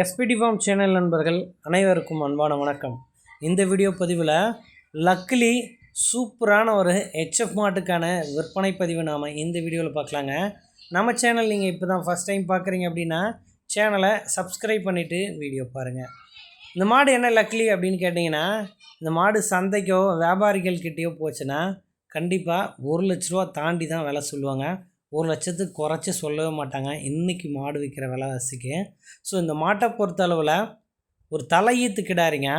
SPD form channel நண்பர்கள் அனைவருக்கும் அன்பான வணக்கம். இந்த வீடியோ பதிவில் லக்லி சூப்பரான ஒரு ஹெச்எஃப் மாட்டுக்கான விற்பனை பதிவு நாம் இந்த வீடியோவில் பார்க்கலாங்க. நம்ம சேனல் நீங்கள் இப்போ தான் ஃபஸ்ட் டைம் பார்க்குறீங்க அப்படின்னா சேனலை சப்ஸ்கிரைப் பண்ணிவிட்டு வீடியோ பாருங்கள் இந்த மாடு என்ன லக்லி அப்படின்னு கேட்டிங்கன்னா இந்த மாடு சந்தைக்கோ வியாபாரிகள் கிட்டேயோ போச்சுன்னா கண்டிப்பாக ஒரு லட்ச ரூபா தாண்டி தான் விலை சொல்லுவாங்க. ஒரு லட்சத்துக்கு குறைச்சி சொல்லவே மாட்டாங்க. இன்றைக்கி மாடு விற்கிற விலைவாசிக்கு. ஸோ இந்த மாட்டை பொறுத்தளவில் ஒரு தலையீத்து கிடாரிங்க.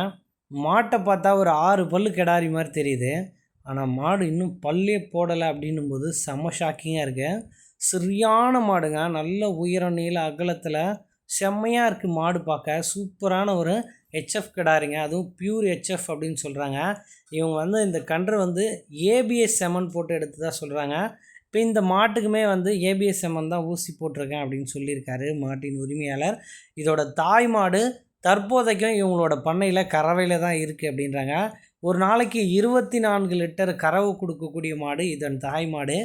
மாட்டை பார்த்தா ஒரு ஆறு பல்லு கிடாரி மாதிரி தெரியுது. ஆனால் மாடு இன்னும் பல்லே போடலை அப்படின்னும் போது செம்ம ஷாக்கிங்காக இருக்குது சரியான மாடுங்க. நல்ல உயரம் நீள அகலத்தில் செம்மையாக இருக்குது மாடு பார்க்க. சூப்பரான ஒரு ஹெச்எஃப் கிடாருங்க. அதுவும் பியூர் ஹெச்எஃப் அப்படின்னு சொல்கிறாங்க இவங்க வந்து இந்த கன்று வந்து ஏபிஎஸ் செமன் போட்டு எடுத்து தான் சொல்கிறாங்க இப்போ இந்த மாட்டுக்குமே வந்து ஏபிஎஸ் தான் ஊசி போட்டிருக்கேன் அப்படின்னு சொல்லியிருக்காரு மாட்டின் உரிமையாளர். இதோட தாய் மாடு தற்போதைக்கும் இவங்களோட பண்ணையில் கறவையில் தான் இருக்குது அப்படின்றாங்க. ஒரு நாளைக்கு இருபத்தி நான்கு லிட்டர் கறவை கொடுக்கக்கூடிய மாடு இதன் தாய் மாடு.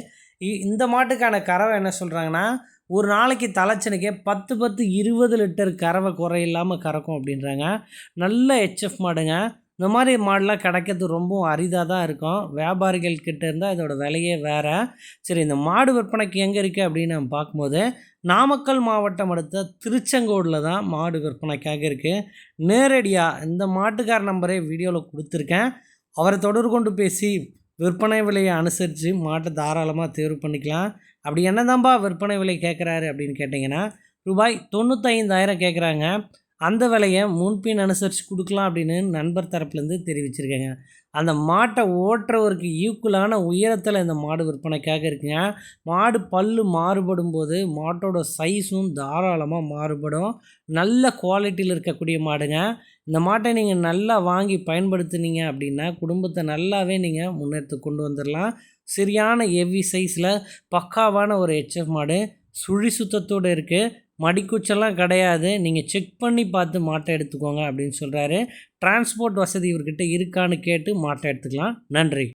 இந்த மாட்டுக்கான கறவை என்ன சொல்கிறாங்கன்னா ஒரு நாளைக்கு தலைச்சனுக்கே பத்து பத்து இருபது லிட்டர் கறவை குறையில்லாமல் கறக்கும் அப்படின்றாங்க. நல்ல ஹெச்எஃப் மாடுங்க. இந்த மாதிரி மாடெலாம் கிடைக்கிறது ரொம்பவும் அரிதாக தான் இருக்கும். வியாபாரிகள் கிட்டே இருந்தால் இதோட விலையே வேறு. சரி இந்த மாடு விற்பனைக்கு எங்கே இருக்குது அப்படின்னு நம்ம பார்க்கும்போது நாமக்கல் மாவட்டம் அடுத்த திருச்செங்கோடில் தான் மாடு விற்பனைக்காக இருக்குது நேரடியாக இந்த மாட்டுக்கார நம்பரே வீடியோவில் கொடுத்துருக்கேன். அவரை தொடர்பு கொண்டு பேசி விற்பனை விலையை அனுசரித்து மாட்டை தாராளமாக தேர்வு பண்ணிக்கலாம். அப்படி என்ன தான்ப்பா விற்பனை விலை கேட்குறாரு அப்படின்னு கேட்டிங்கன்னா ரூபாய் தொண்ணூத்தைந்தாயிரம் கேட்குறாங்க அந்த விலையை முன்பின் அனுசரித்து கொடுக்கலாம் அப்படின்னு நண்பர் தரப்புலேருந்து தெரிவிச்சிருக்கேங்க. அந்த மாட்டை ஓட்டுறவருக்கு ஈக்குவலான உயரத்தில் இந்த மாடு விற்பனைக்காக இருக்குங்க. மாடு பல் மாறுபடும் போது மாட்டோட சைஸும் தாராளமாக மாறுபடும். நல்ல குவாலிட்டியில் இருக்கக்கூடிய மாடுங்க. இந்த மாட்டை நீங்கள் நல்லா வாங்கி பயன்படுத்துனீங்க அப்படின்னா குடும்பத்தை நல்லாவே நீங்கள் முன்னெடுத்து கொண்டு வந்துடலாம் சரியான ஹெவி சைஸில் பக்காவான ஒரு ஹெச்எஃப் மாடு. சுழி சுத்தத்தோடு இருக்குது மடிக்குச்செல்லாம் கிடையாது. நீங்கள் செக் பண்ணி பார்த்து மாட்டை எடுத்துக்கோங்க அப்படின்னு சொல்கிறாரு டிரான்ஸ்போர்ட் வசதி இவர்கிட்ட இருக்கான்னு கேட்டு மாட்டை எடுத்துக்கலாம். நன்றி.